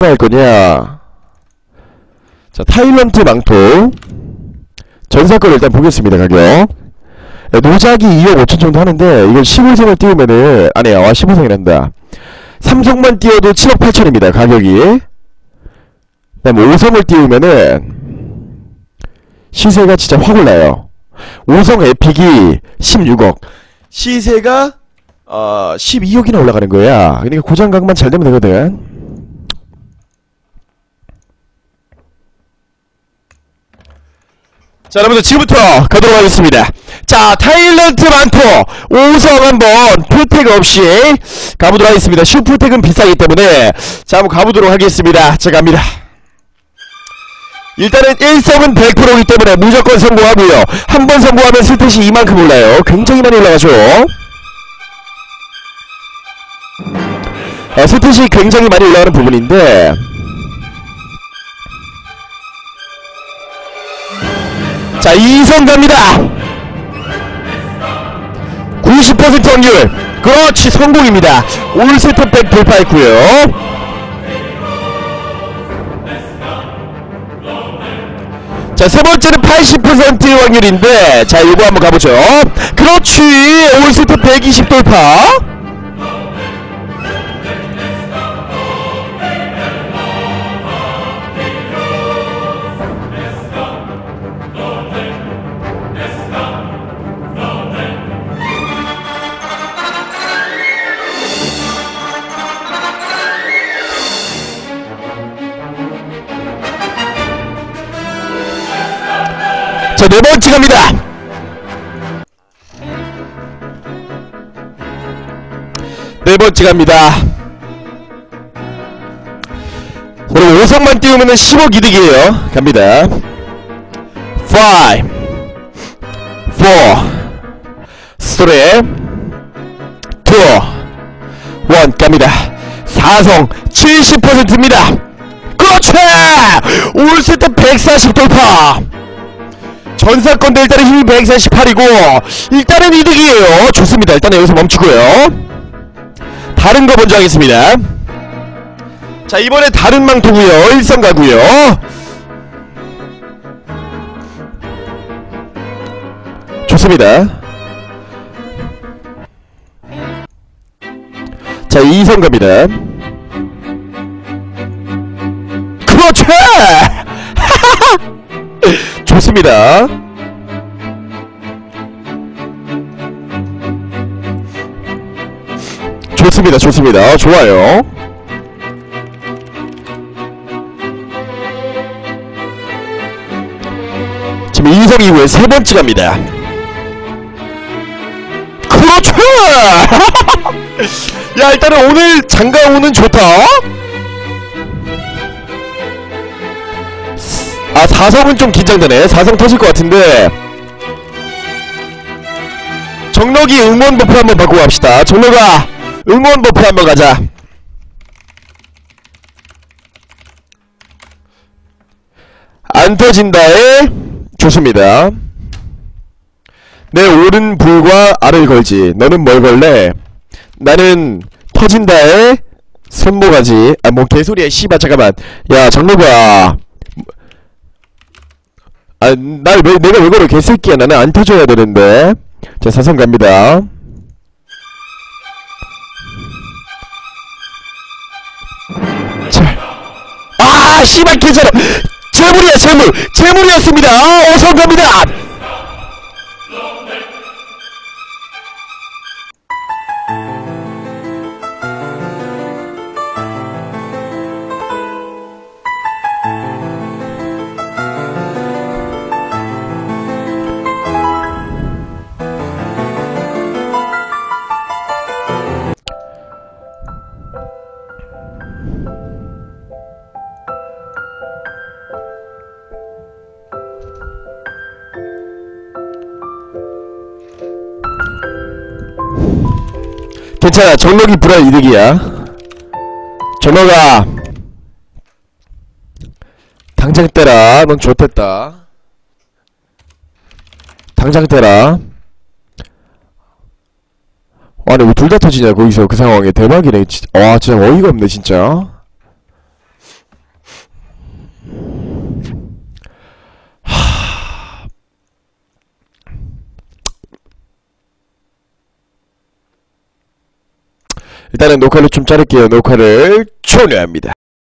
할 거냐? 자, 타일런트 망토. 전사권 일단 보겠습니다, 가격. 야, 노작이 2억 5천 정도 하는데, 이걸 15성을 띄우면은, 아니야, 와, 15성이란다. 삼성만 띄워도 7억 8천입니다, 가격이. 그 다음 5성을 띄우면은, 시세가 진짜 확 올라요. 5성 에픽이 16억. 시세가, 어, 12억이나 올라가는 거야. 그러니까 고장각만 잘 되면 되거든. 자 여러분들 지금부터 가도록 하겠습니다. 자 타일런트 많고 5성 한번 풀택 없이 가보도록 하겠습니다. 슈풀택은 비싸기 때문에. 자 한번 가보도록 하겠습니다. 자 갑니다. 일단은 1성은 100%이기 때문에 무조건 성공하고요. 한 번 성공하면 스탯이 이만큼 올라요. 굉장히 많이 올라가죠. 어, 스탯이 굉장히 많이 올라가는 부분인데 자, 2성 갑니다. 90% 확률. 그렇지, 성공입니다. 올 세트백 돌파했고요. 자, 세 번째는 80% 확률인데, 자, 이거 한번 가보죠. 그렇지, 올 세트 120 돌파. 자, 네 번째 갑니다. 네 번째 갑니다. 우리 5성만 띄우면은 10억 이득이에요. 갑니다. 5 4 3 2 1 갑니다. 4성 70%입니다. 그렇지! 올 세트 140 돌파! 전사건대 일단은 힘이 148이고 일단은 이득이에요. 좋습니다. 일단 여기서 멈추고요. 다른 거 먼저 하겠습니다. 자 이번에 다른 망토구요. 일성 가구요. 좋습니다. 자 2성 갑니다. 그렇지 좋습니다. 좋습니다. 좋습니다. 어, 좋아요. 지금 이성 이후에 세 번째 갑니다. 그렇죠! 야, 일단은 오늘 장가오는 좋다. 아 4성은 좀 긴장되네. 4성 터질 것 같은데. 정록이 응원 버프 한번 바꾸고 갑시다. 정록아 응원 버프 한번 가자. 안 터진다에 좋습니다. 내 오른 불과 알을 걸지. 너는 뭘 걸래? 나는 터진다에 손모가지. 아 뭐 개소리야. 씨발 잠깐만. 야 정록아 아, 날 왜, 내가 왜 그래, 개새끼야. 나는 안 터져야 되는데. 자, 사선 갑니다. 자. 아, 씨발, 괜찮아. 재물이야, 재물. 재물이었습니다. 아, 어서 갑니다. 괜찮아. 정록이 불알 이득이야. 정록아. 당장 떼라. 넌 좋댔다. 당장 떼라. 아니 왜 둘 다 터지냐 거기서 그 상황에 대박이네 진- 와 진짜 어이가 없네 진짜 일단은 녹화를 좀 자를게요. 녹화를 종료합니다